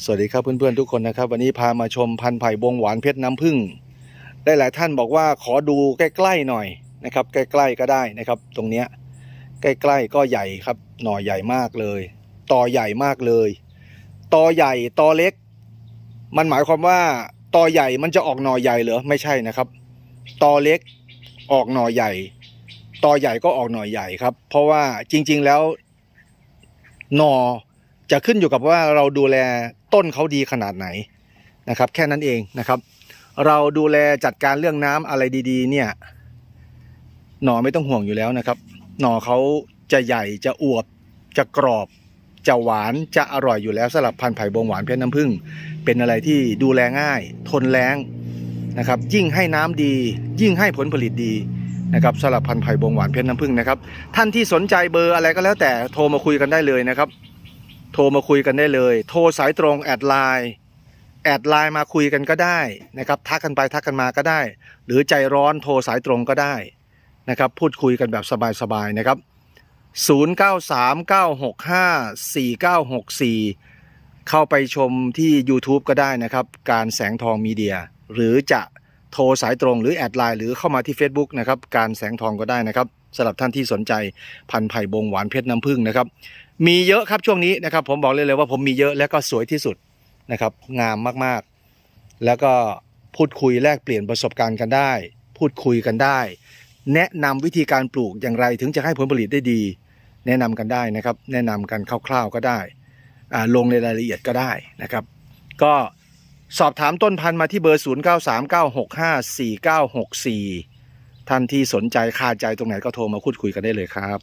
สวัสดีครับเพื่อนๆทุกคนนะครับ วันนี้พามาชมพันธุ์ไผ่บงหวานเพชรน้ำผึ้งได้หลายท่านบอกว่าขอดูใกล้ๆหน่อยนะครับ ใกล้ๆก็ได้นะครับ ตรงเนี้ยใกล้ๆก็ใหญ่ครับ หน่อใหญ่มากเลยตอใหญ่มากเลยตอใหญ่ตอเล็ก มันหมายความว่าตอใหญ่มันจะออกหน่อใหญ่เหรอไม่ใช่นะครับตอเล็กออกหน่อใหญ่ตอใหญ่ก็ออกหน่อใหญ่ครับ เพราะว่าจริง ๆแล้วหน่อจะขึ้นอยู่กับว่าเราดูแล ต้นเขาดีขนาดไหนนะครับ แค่นั้นเองนะครับ เราดูแลจัดการเรื่องน้ำอะไรดี ๆ เนี่ย หน่อไม่ต้องห่วงอยู่แล้วนะครับ หน่อเขาจะใหญ่จะอวบจะกรอบ จะหวานจะอร่อยอยู่แล้วสำหรับพันธุ์ไผ่บงหวานเพชรน้ำผึ้งเป็นอะไรที่ดูแลง่าย ทนแรงนะครับ ยิ่งให้น้ำดี ยิ่งให้ผลผลิตดีนะครับสำหรับพันธุ์ไผ่บงหวานเพชรน้ำผึ้งนะครับ ท่านที่สนใจเบอร์อะไรก็แล้วแต่โทรมาคุยกันได้เลยนะครับ โทรมาคุยกันได้เลย โทรสายตรงแอดไลน์แอดไลน์มาคุยกันก็ได้นะครับทักกันไปทักกันมาก็ได้ หรือใจร้อนโทรสายตรงก็ได้นะครับพูดคุยกันแบบสบายๆนะครับ 0939654964 เข้าไปชมที่ YouTube ก็ได้นะครับ การแสงทองมีเดีย หรือจะ โทรสายตรงหรือแอดไลน์หรือเข้ามาที่ Facebook นะครับการแสงทองก็ได้นะครับสำหรับท่านที่สนใจพันธุ์ไผ่บงหวานเพชรน้ำผึ้งนะครับมีเยอะครับช่วงนี้นะครับผมบอกเลยเลยว่าผมมีเยอะและก็สวยที่สุดนะครับงามมากๆ แล้วก็พูดคุยแลกเปลี่ยนประสบการณ์กันได้ พูดคุยกันได้ แนะนำวิธีการปลูกอย่างไรถึงจะให้ผลผลิตได้ดี แนะนำกันได้นะครับ แนะนำกันคร่าวๆก็ได้ลงในรายละเอียดก็ได้นะครับ ก็ สอบถามต้นพันธุ์มาที่เบอร์ 0939654964 ท่านที่สนใจคาใจตรงไหนก็โทรมาพูดคุยกันได้เลยครับ